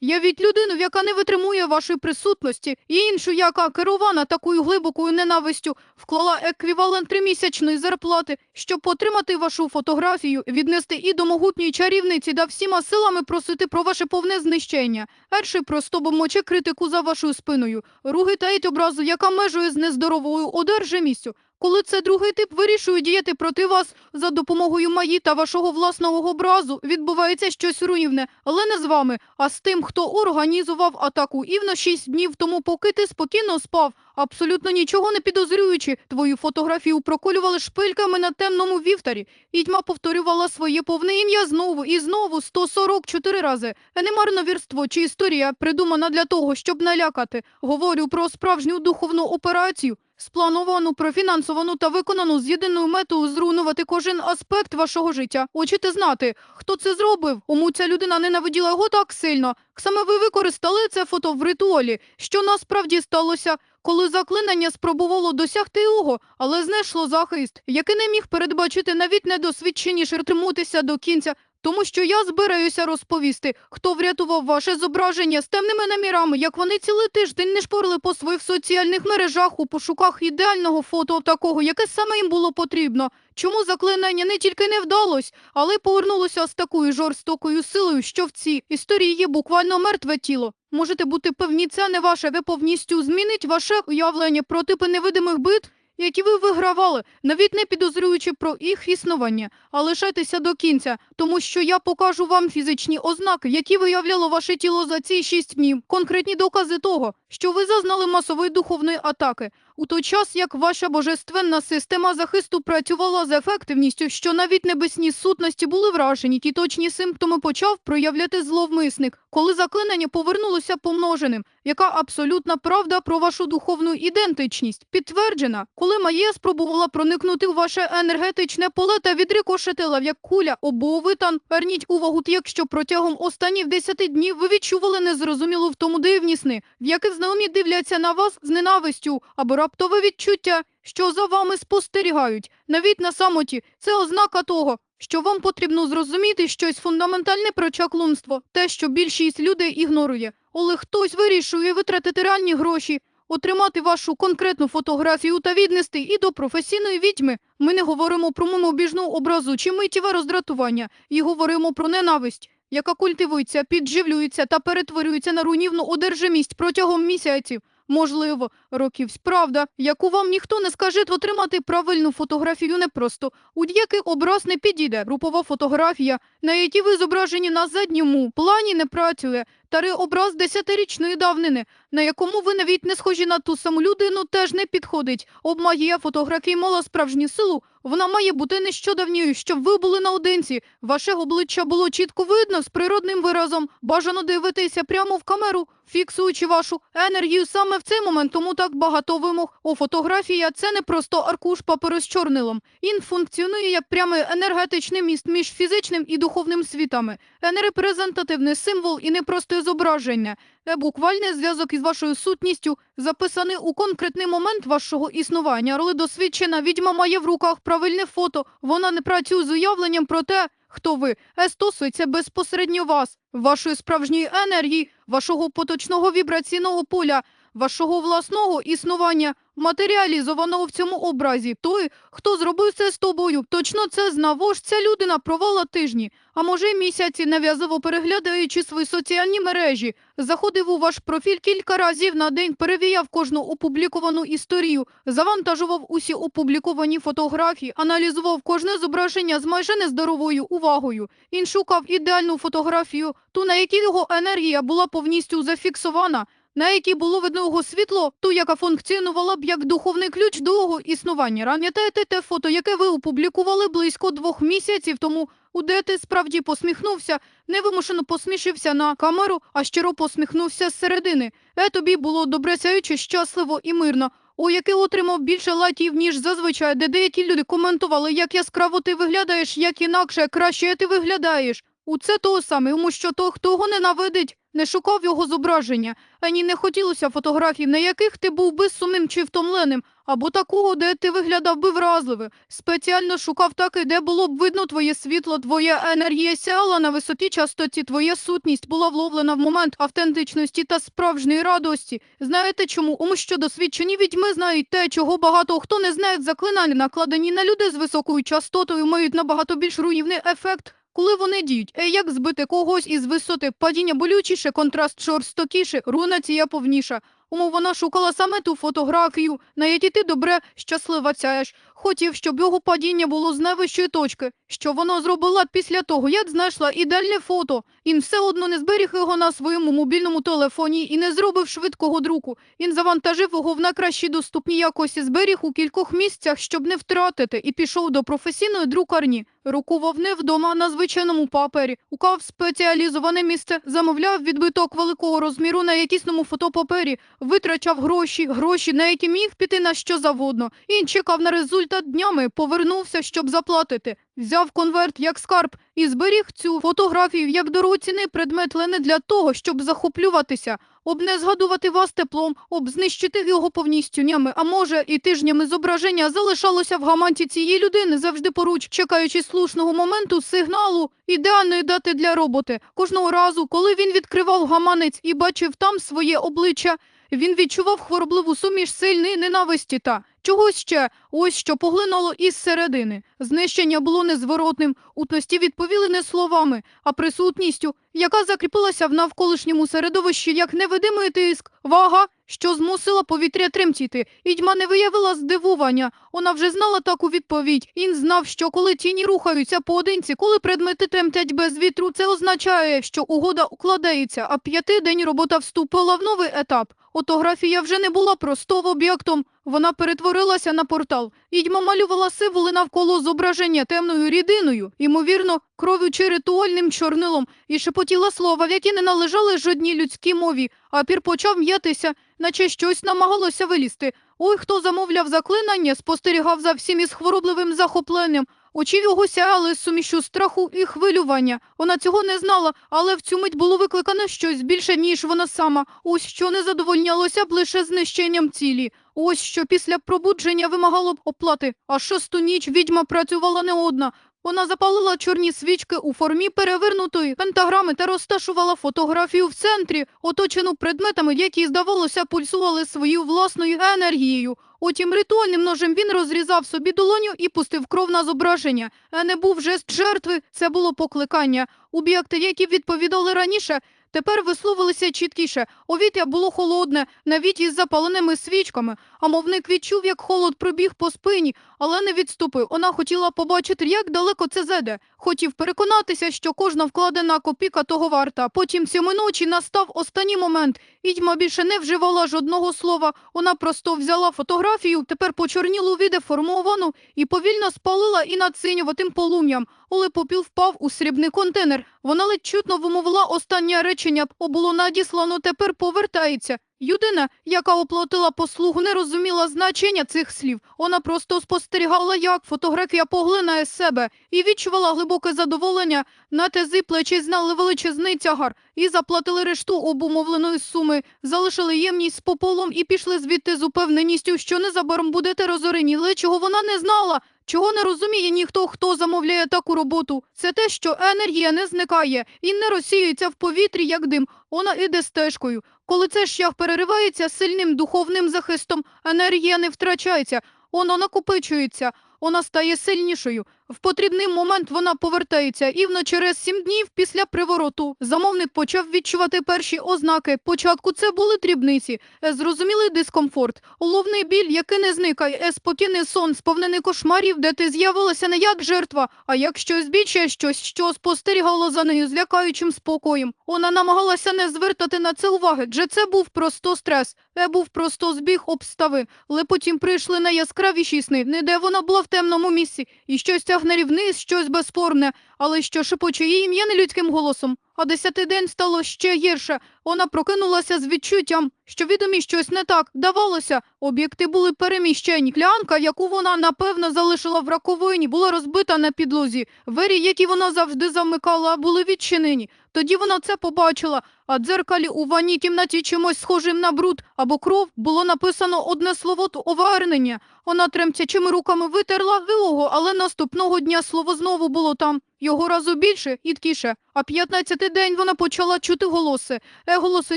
Явіть людину, яка не витримує вашої присутності, і іншу, яка керована такою глибокою ненавистю, вклала еквівалент тримісячної зарплати, щоб отримати вашу фотографію, віднести і до могутньої чарівниці та всіма силами просити про ваше повне знищення. Перший просто бомоче критику за вашою спиною, другий таїть образу, яка межує з нездоровою одержимістю. Коли це другий тип вирішує діяти проти вас за допомогою маї та вашого власного образу, відбувається щось руйнівне, але не з вами, а з тим, хто організував атаку. Івно шість днів тому, поки ти спокійно спав, абсолютно нічого не підозрюючи, твою фотографію проколювали шпильками на темному вівтарі. Відьма повторювала своє повне ім'я знову і знову 144 рази. Е, Не марновірство чи історія, придумана для того, щоб налякати. Говорю про справжню духовну операцію. Сплановану, профінансовану та виконану з єдиною метою зруйнувати кожен аспект вашого життя. Хочете знати, хто це зробив? Кому ця людина ненавиділа його так сильно? Саме ви використали це фото в ритуалі. Що насправді сталося? Коли заклинання спробувало досягти його, але знайшло захист, який не міг передбачити навіть недосвідченіше триматися до кінця, тому що я збираюся розповісти, хто врятував ваше зображення з темними намірами, як вони цілий тиждень не шпорили по своїх соціальних мережах у пошуках ідеального фото такого, яке саме їм було потрібно. Чому заклинання не тільки не вдалось, але й повернулося з такою жорстокою силою, що в цій історії є буквально мертве тіло. Можете бути певні, це не ваше. Ви повністю змінить ваше уявлення про типи невидимих бит, які ви вигравали, навіть не підозрюючи про їх існування. А лишайтеся до кінця, тому що я покажу вам фізичні ознаки, які виявляло ваше тіло за ці шість днів, конкретні докази того, що ви зазнали масової духовної атаки. У той час, як ваша божественна система захисту працювала з ефективністю, що навіть небесні сутності були вражені, ті точні симптоми почав проявляти зловмисник, коли заклинання повернулося помноженим. Яка абсолютна правда про вашу духовну ідентичність підтверджена, коли Маєя спробувала проникнути в ваше енергетичне поле та відрикошетила як куля обовитан. Верніть увагу, якщо протягом останніх 10 днів ви відчували незрозумілу в тому дивні сни, в яких знайомі дивляться на вас з ненавистю або раптове відчуття, що за вами спостерігають, навіть на самоті, це ознака того, що вам потрібно зрозуміти щось фундаментальне про чаклунство, те, що більшість людей ігнорує. Але хтось вирішує витратити реальні гроші, отримати вашу конкретну фотографію та віднести і до професійної відьми. Ми не говоримо про мимобіжну образу чи миттєве роздратування, і говоримо про ненависть, яка культивується, підживлюється та перетворюється на руйнівну одержимість протягом місяців. Можливо, років правда, яку вам ніхто не скаже, отримати правильну фотографію непросто. Будь-який образ не підійде. Групова фотографія, на якій ви зображені на задньому плані, не працює. Старий образ десятирічної давнини, на якому ви навіть не схожі на ту саму людину, теж не підходить. Обмагія фотографії мала справжню силу. Вона має бути нещодавньою, щоб ви були наодинці. Ваше обличчя було чітко видно з природним виразом. Бажано дивитися прямо в камеру, фіксуючи вашу енергію саме в цей момент. Тому так багато вимог. О, фотографія це не просто аркуш паперу з чорнилом. Він функціонує як прямий енергетичний міст між фізичним і духовним світами. Е, Не репрезентативний символ і не просте зображення. Це буквальний зв'язок із вашою сутністю, записаний у конкретний момент вашого існування. Але досвідчена відьма має в руках правильне фото. Вона не працює з уявленням про те, хто ви. Е стосується безпосередньо вас, вашої справжньої енергії, вашого поточного вібраційного поля, вашого власного існування, матеріалізованого в цьому образі. Той, хто зробив це з тобою, точно це знав. Ось ця людина провела тижні, а може місяці, нав'язово переглядаючи свої соціальні мережі, заходив у ваш профіль кілька разів на день, перевіряв кожну опубліковану історію, завантажував усі опубліковані фотографії, аналізував кожне зображення з майже нездоровою увагою. Він шукав ідеальну фотографію, ту, на якій його енергія була повністю зафіксована, на якій було видно його світло, ту, яка функціонувала б як духовний ключ до його існування. Пам'ятаєте те фото, яке ви опублікували близько двох місяців тому, у де ти справді посміхнувся, невимушено посмішився на камеру, а щиро посміхнувся зсередини. Е тобі було добре сяюче, щасливо і мирно. У який отримав більше лайків, ніж зазвичай, де деякі люди коментували, як яскраво ти виглядаєш, як інакше, краще ти виглядаєш. У це того саме, тому що той, хто його ненавидить, не шукав його зображення, ані не хотілося фотографій, на яких ти був безсумним чи втомленим, або такого, де ти виглядав би вразливо. Спеціально шукав таки, де було б видно твоє світло, твоя енергія сяла на висоті частоті, твоя сутність була вловлена в момент автентичності та справжньої радості. Знаєте чому? Тому що досвідчені відьми знають те, чого багато хто не знає. Заклинання, накладені на людей з високою частотою, мають набагато більш руйнівний ефект. Коли вони діють, е, як збити когось із висоти, падіння болючіше, контраст жорстокіше, рунація повніша. Тому вона шукала саме ту фотографію, на якій ти добре щаслива цяєш. Хотів, щоб його падіння було з найвищої точки. Що вона зробила після того, як знайшла ідеальне фото. Він все одно не зберіг його на своєму мобільному телефоні і не зробив швидкого друку. Він завантажив його в найкращій доступній якості, зберіг у кількох місцях, щоб не втратити, і пішов до професійної друкарні. Рукував не вдома на звичайному папері, укав спеціалізоване місце, замовляв відбиток великого розміру на якісному фотопапері, витрачав гроші, гроші, на які міг піти на що завгодно. Він чекав на результат днями, повернувся, щоб заплатити. Взяв конверт як скарб і зберіг цю фотографію як дорогоцінний предмет лине для того, щоб захоплюватися, об не згадувати вас теплом, об знищити його повністю днями, а може і тижнями зображення залишалося в гаманті цієї людини завжди поруч, чекаючи слушного моменту сигналу ідеальної дати для роботи. Кожного разу, коли він відкривав гаманець і бачив там своє обличчя, він відчував хворобливу суміш сильної ненависті та чогось ще, ось що поглинало із середини. Знищення було незворотним, утності відповіли не словами, а присутністю, яка закріпилася в навколишньому середовищі як невидимий тиск, вага, що змусила повітря тремтіти. Відьма не виявила здивування. Вона вже знала таку відповідь. Він знав, що коли тіні рухаються поодинці, коли предмети тремтять без вітру, це означає, що угода укладається, а п'ятий день робота вступила в новий етап. Фотографія вже не була просто об'єктом. Вона перетворилася на портал. Відьма малювала символи навколо зображення темною рідиною, ймовірно, кров'ю чи ритуальним чорнилом, і шепотіла слова, в які не належали жодній людській мові, а пір почав м'ятися, наче щось намагалося вилізти. Ой, хто замовляв заклинання, спостерігав за всім із хворобливим захопленням. Очі його сяяли з сумішю страху і хвилювання. Вона цього не знала, але в цю мить було викликано щось більше, ніж вона сама. Ось що не задовольнялося б лише знищенням цілі. Ось що після пробудження вимагало б оплати. А шосту ніч відьма працювала не одна. Вона запалила чорні свічки у формі перевернутої пентаграми та розташувала фотографію в центрі, оточену предметами, які, здавалося, пульсували своєю власною енергією. Утім, ритуальним ножем він розрізав собі долоню і пустив кров на зображення. Е, Не був жест жертви, це було покликання. Об'єкти, які відповідали раніше, тепер висловилися чіткіше. Овіття було холодне, навіть із запаленими свічками. А мовник відчув, як холод пробіг по спині, але не відступив. Вона хотіла побачити, як далеко це зайде. Хотів переконатися, що кожна вкладена копіка того варта. Потім цьому ночі настав останній момент. Відьма більше не вживала жодного слова. Вона просто взяла фотографію, тепер почорнілу відеформовану, і повільно спалила і над синюватим полум'ям. Коли попіл впав у срібний контейнер. Вона ледь чутно вимовила останнє речення. Було надіслано, тепер повертається. Людина, яка оплатила послугу, не розуміла значення цих слів. Вона просто спостерігала, як фотографія поглинає себе, і відчувала глибоке задоволення. На тези плечі знали величезний тягар і заплатили решту обумовленої суми, залишили ємність з пополом і пішли звідти з упевненістю, що незабаром будете розореніли, чого вона не знала. Чого не розуміє ніхто, хто замовляє таку роботу? Це те, що енергія не зникає і не розсіюється в повітрі, як дим. Вона іде стежкою. Коли цей шлях переривається сильним духовним захистом, енергія не втрачається, вона накопичується, вона стає сильнішою. В потрібний момент вона повертається, і вно через сім днів після привороту замовник почав відчувати перші ознаки. Початку це були дрібниці, е, зрозумілий дискомфорт, головний біль, який не зникає, е, спокійний сон, сповнений кошмарів, де ти з'явилася не як жертва, а як щось більше, щось, що спостерігало за нею з лякаючим спокоєм. Вона намагалася не звертати на це уваги, адже це був просто стрес, це був просто збіг обставин. Але потім прийшли найяскравіші сни, не де вона була в темному місці, і щось тягне рівниз, щось безспорне, але що шепоче її ім'я нелюдським голосом. А десятий день стало ще гірше. Вона прокинулася з відчуттям, що відомі щось не так. Давалося, об'єкти були переміщені. Клянка, яку вона напевно залишила в раковині, була розбита на підлозі. Двері, які вона завжди замикала, були відчинені. Тоді вона це побачила, а дзеркалі у ванній кімнаті чимось схожим на бруд або кров було написано одне слово овернення. Вона тремтячими руками витерла вилогу, але наступного дня слово знову було там. Його разу більше і ткіше. А п'ятнадцятий день вона почала чути голоси. Е, голоси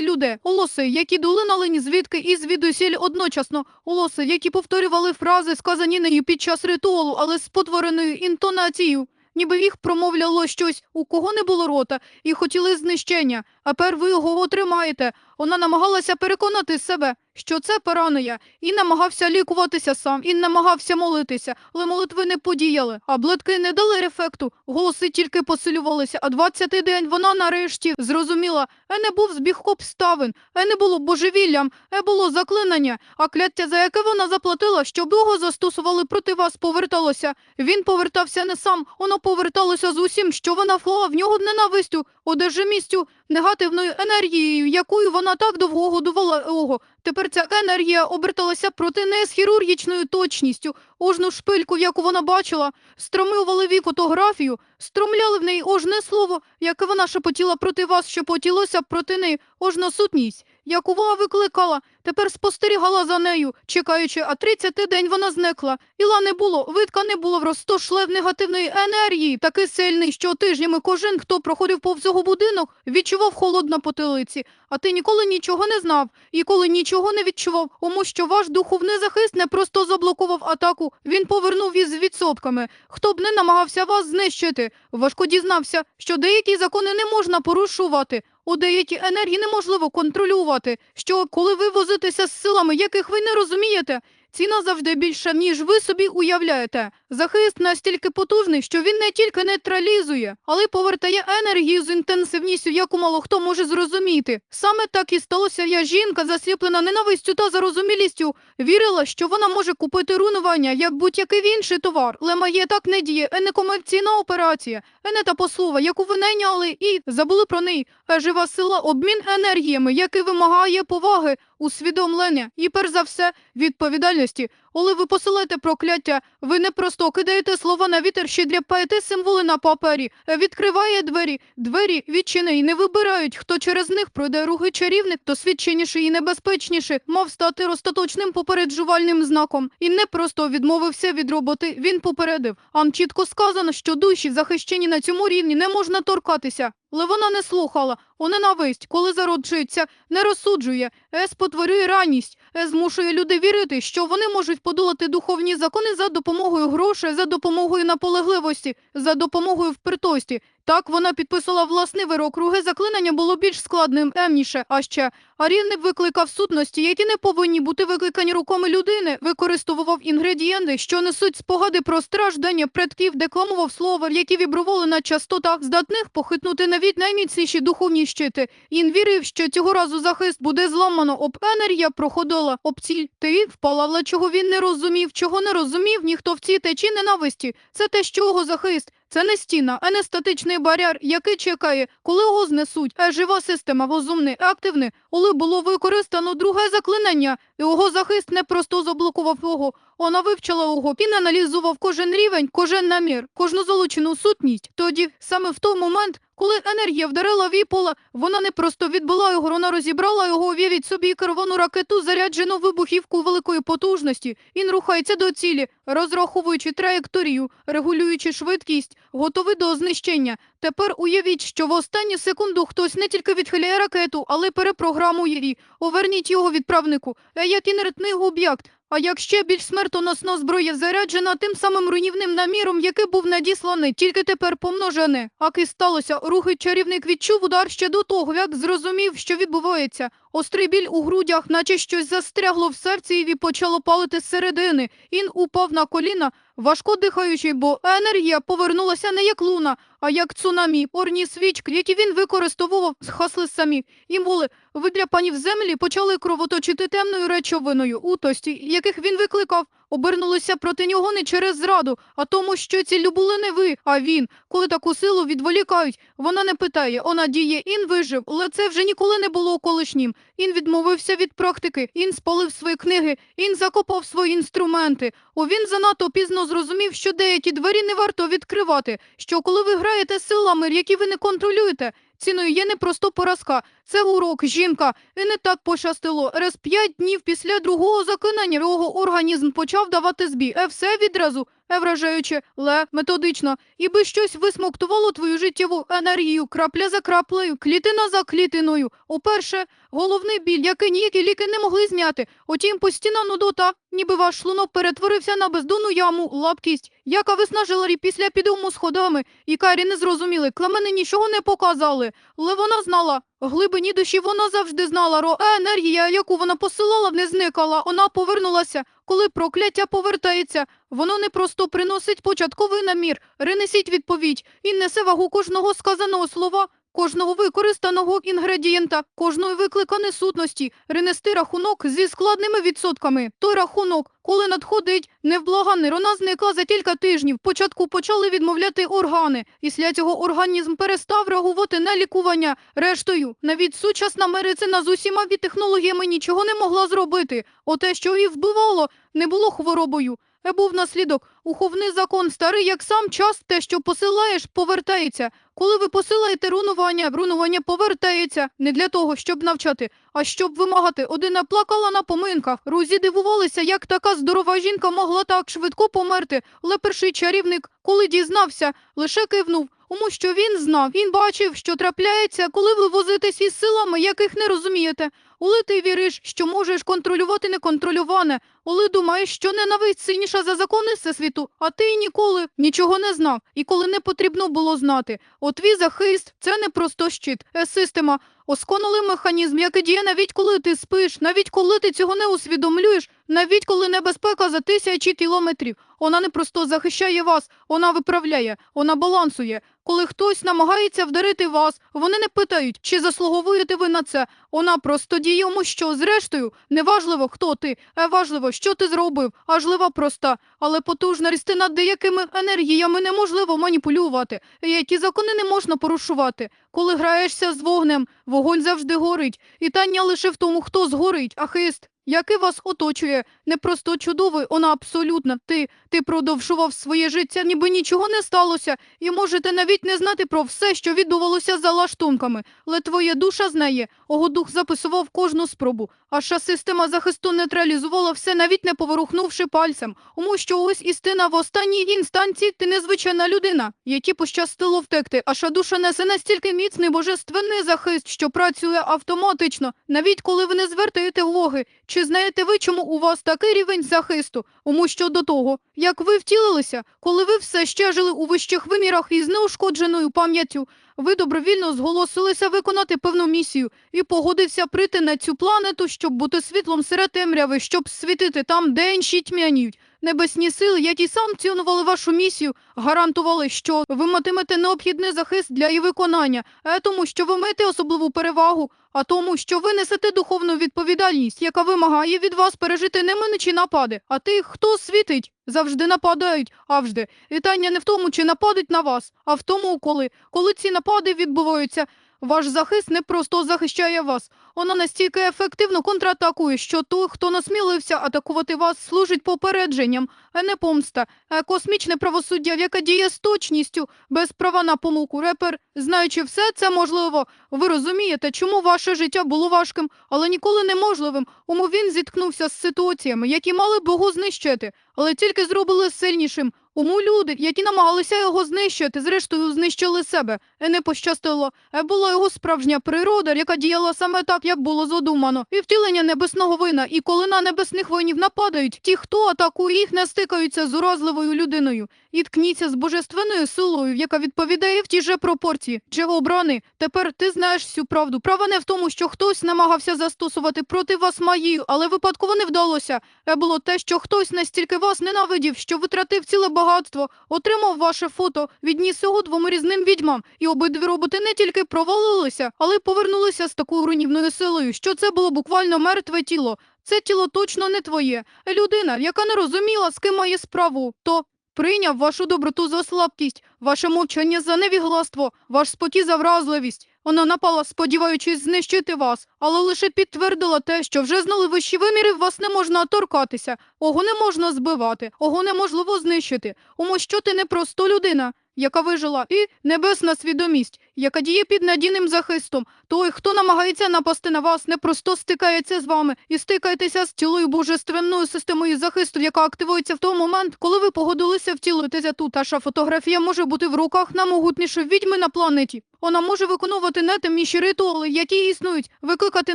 люди, голоси, які долинали ні звідки і звідусіль одночасно. Голоси, які повторювали фрази, сказані нею під час ритуалу, але з потвореною інтонацією. Ніби їх промовляло щось, у кого не було рота, і хотіли знищення. А пер ви його отримаєте. Вона намагалася переконати себе, що це параноя, і намагався лікуватися сам, і намагався молитися, але молитви не подіяли, а блитки не дали ефекту. Голоси тільки посилювалися. А двадцятий день вона нарешті зрозуміла, е не був збіг обставин, е не було божевіллям, е було заклинання, а кляття, за яке вона заплатила, щоб його застосували проти вас, поверталося. Він повертався не сам, воно поверталося з усім, що вона вклала в нього ненавистю, одержимістю, негативною енергією, якою вона так довго годувала його. Тепер ця енергія оберталася проти неї з хірургічною точністю. Ожну шпильку, яку вона бачила, стромивали вік фотографію, стромляли в неї ожне слово, яке вона шепотіла проти вас, що потілося проти неї, ожна сутність, яку вона викликала, тепер спостерігала за нею, чекаючи, а тридцятий день вона зникла. Іла не було, видка не було, розтошлев негативної енергії, такий сильний, що тижнями кожен, хто проходив повз його будинок, відчував холод на потилиці. А ти ніколи нічого не знав, і коли нічого не відчував, тому що ваш духовний захист не просто заблокував атаку, він повернув із відсотками. Хто б не намагався вас знищити, важко дізнався, що деякі закони не можна порушувати. У деякі енергії неможливо контролювати, що коли ви возитеся з силами, яких ви не розумієте, ціна завжди більша, ніж ви собі уявляєте. Захист настільки потужний, що він не тільки нейтралізує, але й повертає енергію з інтенсивністю, яку мало хто може зрозуміти. Саме так і сталося. Я жінка, засліплена ненавистю та зарозумілістю, вірила, що вона може купити рунування як будь-який інший товар. Лемає так не діє, е не комерційна операція, е не та послуга, яку ви найняли і забули про неї. Е жива сила, обмін енергіями, який вимагає поваги, усвідомлення і, перш за все, відповідальності. Коли ви посилаєте прокляття, ви не просто кидаєте слова на вітер, ще дряпаєте символи на папері, Е, відкриває двері, двері відчинені, не вибирають, хто через них пройде руги чарівник, то свідченіший і небезпечніший, мав стати остаточним попереджувальним знаком. І не просто відмовився від роботи, він попередив. Ам чітко сказано, що душі, захищені на цьому рівні, не можна торкатися. Але вона не слухала, о ненависть, коли зароджується, не розсуджує, е спотворює ранність, е змушує людей вірити, що вони можуть подолати духовні закони за допомогою грошей, за допомогою наполегливості, за допомогою впертості. Так вона підписала власний вирок. Круге заклинання було більш складним, темніше, а ще Арін викликав сутності, які не повинні бути викликані руками людини, використовував інгредієнти, що несуть спогади про страждання предків, декламував слова, які вібрували на частотах, здатних похитнути навіть найміцніші духовні щити. Він вірив, що цього разу захист буде зламано, об енергія проходила об ціль. Ти впала, але чого він не розумів, чого не розумів ніхто в цій течі ненависті. Це те, що його захист. Це не стіна, а не статичний бар'єр, який чекає, коли його знесуть. А жива система, розумний, активний. Коли було використано друге заклинання, його захист не просто заблокував його, вона вивчила його, він аналізував кожен рівень, кожен намір, кожну залучену сутність. Тоді, саме в той момент, коли енергія вдарила віпола, вона не просто відбила його, вона розібрала його, уявіть собі керовану ракету, заряджену вибухівку великої потужності. Він рухається до цілі, розраховуючи траєкторію, регулюючи швидкість, готовий до знищення. Тепер уявіть, що в останню секунду хтось не тільки відхиляє ракету, але перепрограмує її. Поверніть його відправнику. Е, Як інертний об'єкт. А як ще більш смертоносна зброя заряджена тим самим руйнівним наміром, який був надісланий, тільки тепер помножений. А і сталося, рухи чарівник відчув удар ще до того, як зрозумів, що відбувається. Острий біль у грудях, наче щось застрягло в серці і почало палити зсередини. Він упав на коліна, важко дихаючи, бо енергія повернулася не як луна, а як цунамі. Орні свічки, які він використовував, згасли самі. Імволи, видряпані в землі, почали кровоточити темною речовиною, утості, яких він викликав. Обернулися проти нього не через зраду, а тому, що ціллю були не ви, а він. Коли таку силу відволікають, вона не питає, вона діє, він вижив, але це вже ніколи не було колишнім. Він відмовився від практики, він спалив свої книги, він закопав свої інструменти. О, він занадто пізно зрозумів, що деякі двері не варто відкривати, що коли ви граєте силами, які ви не контролюєте, ціною є не просто поразка, Це урок, жінка. І не так пощастило. Раз п'ять днів після другого закинання його організм почав давати збій. Е, все відразу. Е, вражаюче, ле, методично. Іби щось висмоктувало твою життєву енергію, крапля за краплею, клітина за клітиною. Уперше, головний біль, який ніякі ліки не могли зняти. Утім, постійна нудота, ніби ваш шлунок перетворився на бездонну яму, лапкість, яка виснажила рі після підйому сходами. І Карі не зрозуміли, кламени нічого не показали. Але вона знала. Глибині душі вона завжди знала, ро енергія, яку вона посилала, не зникала. Вона повернулася. Коли прокляття повертається, воно не просто приносить початковий намір. Ренесіть відповідь. і несе вагу кожного сказаного слова, кожного використаного інгредієнта, кожної викликаної сутності. Ренести рахунок зі складними відсотками. Той рахунок, коли надходить невблаганий, вона зникла за кілька тижнів. Початку почали відмовляти органи. Після цього організм перестав реагувати на лікування. Рештою, навіть сучасна медицина з усіма технологіями нічого не могла зробити. Оте, що її вбивало, не було хворобою. Е був наслідок. Уховний закон старий, як сам час, те, що посилаєш, повертається. Коли ви посилаєте рунування, рунування повертається не для того, щоб навчати, а щоб вимагати. Одина плакала на поминках. Рузі дивувалися, як така здорова жінка могла так швидко померти. Але перший чарівник, коли дізнався, лише кивнув. Тому що він знав, він бачив, що трапляється, коли ви возитесь із силами, яких не розумієте. Оли ти віриш, що можеш контролювати неконтрольоване. Оли думаєш, що ненависть сильніша за закони всесвіту, а ти ніколи нічого не знав, і коли не потрібно було знати. От твій захист – це не просто щит, е система, осконалий механізм, який діє навіть коли ти спиш, навіть коли ти цього не усвідомлюєш, навіть коли небезпека за тисячі кілометрів. Вона не просто захищає вас, вона виправляє, вона балансує. Коли хтось намагається вдарити вас, вони не питають, чи заслуговуєте ви на це. Вона просто діє йому що. Зрештою, неважливо, хто ти, а важливо, що ти зробив. Важлива проста, але потужна рісти над деякими енергіями неможливо маніпулювати, які закони не можна порушувати. Коли граєшся з вогнем, вогонь завжди горить. І тання лише в тому, хто згорить, а хист. Який вас оточує, не просто чудовий, вона абсолютна. Ти, ти продовжував своє життя, ніби нічого не сталося, і можете навіть не знати про все, що відбувалося за лаштунками. Але твоя душа знає, ого дух записував кожну спробу. Аша система захисту нейтралізувала все, навіть не поворухнувши пальцем. Тому що ось істина в останній інстанції ти незвичайна людина, якій пощастило втекти. Аша душа несе настільки міцний божественний захист, що працює автоматично, навіть коли ви не звертаєте уваги. Чи знаєте ви, чому у вас такий рівень захисту? Тому що до того, як ви втілилися, коли ви все ще жили у вищих вимірах із неушкодженою пам'яттю, ви добровільно зголосилися виконати певну місію і погодився прийти на цю планету, щоб бути світлом серед темряви, щоб світити там, де інші тьмяніють. Небесні сили, які санкціонували вашу місію, гарантували, що ви матимете необхідний захист для її виконання, а тому, що ви маєте особливу перевагу, а тому, що ви несете духовну відповідальність, яка вимагає від вас пережити неминучі напади. А тих, хто світить, завжди нападають, авжди. Вітання не в тому, чи нападуть на вас, а в тому, коли. Коли ці напади відбуваються, ваш захист не просто захищає вас. Вона настільки ефективно контратакує, що той, хто насмілився атакувати вас, служить попередженням, а не помста. Е, Космічне правосуддя, яке діє з точністю, без права на помилку. Репер, знаючи все це можливо, ви розумієте, чому ваше життя було важким, але ніколи неможливим. Тому він зіткнувся з ситуаціями, які мали б його знищити, але тільки зробили сильнішим. Уму люди, які намагалися його знищити, зрештою знищили себе. І не пощастило. Е, Була його справжня природа, яка діяла саме так, як було задумано. І втілення небесного вина. І коли на небесних воїнів нападають, ті, хто атакує їх, не стикаються з уразливою людиною. І ткніться з божественною силою, яка відповідає в ті же пропорції. Чого обрани? Тепер ти знаєш всю правду. Права не в тому, що хтось намагався застосувати проти вас магію, але випадково не вдалося. Е, Було те, що хтось настільки вас ненавидів, що витратив ціле багатство, отримав ваше фото, відніс його двом різним відьмам, і обидві роботи не тільки провалилися, але й повернулися з такою руйнівною силою, що це було буквально мертве тіло. Це тіло точно не твоє. Людина, яка не розуміла, з ким має справу, то прийняв вашу доброту за слабкість, ваше мовчання за невігластво, ваш спокій за вразливість. Вона напала, сподіваючись знищити вас, але лише підтвердила те, що вже знали вищі виміри, вас не можна торкатися, ого не можна збивати, ого неможливо знищити. Тому що ти не просто людина, яка вижила, і небесна свідомість. Яка діє під надійним захистом. Той, хто намагається напасти на вас, не просто стикається з вами і стикаєтеся з цілою божественною системою захисту, яка активується в той момент, коли ви погодилися втілитися тут. Ваша фотографія може бути в руках наймогутнішої відьми на планеті. Вона може виконувати найтемніші ритуали, які існують, викликати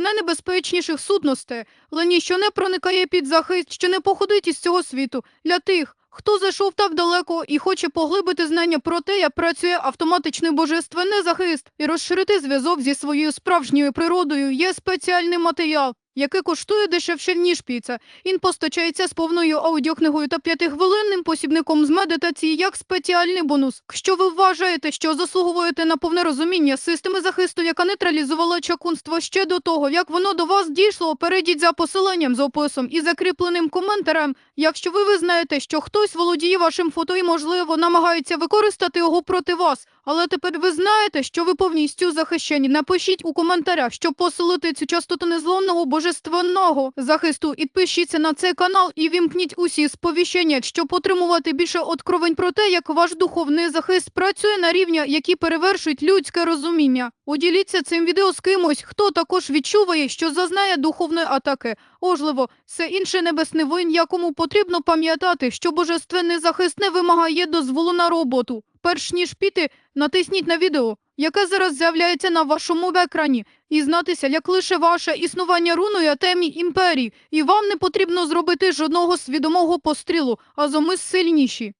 найнебезпечніших сутностей, але ніщо не проникає під захист, що не походить із цього світу. Для тих, хто зайшов так далеко і хоче поглибити знання про те, як працює автоматичний божественний захист і розширити зв'язок зі своєю справжньою природою, є спеціальний матеріал. Який коштує дешевше, ніж піца. Він постачається з повною аудіокнигою та п'ятихвилинним посібником з медитації як спеціальний бонус. Якщо ви вважаєте, що заслуговуєте на повне розуміння системи захисту, яка нейтралізувала чакунство ще до того, як воно до вас дійшло, перейдіть за посиланням з описом і закріпленим коментарем. Якщо ви визнаєте, що хтось володіє вашим фото і, можливо, намагається використати його проти вас, але тепер ви знаєте, що ви повністю захищені. Напишіть у коментарях, щоб посилити цю частоту незломного божественного захисту. І підпишіться на цей канал і вімкніть усі сповіщення, щоб отримувати більше откровень про те, як ваш духовний захист працює на рівні, які перевершують людське розуміння. Уділіться цим відео з кимось, хто також відчуває, що зазнає духовної атаки. Можливо, це інший небесний воїн, якому потрібно пам'ятати, що божественний захист не вимагає дозволу на роботу. Перш ніж піти, натисніть на відео, яке зараз з'являється на вашому екрані, і знатися, як лише ваше існування рунує темі імперії, і вам не потрібно зробити жодного свідомого пострілу, а зомис сильніші.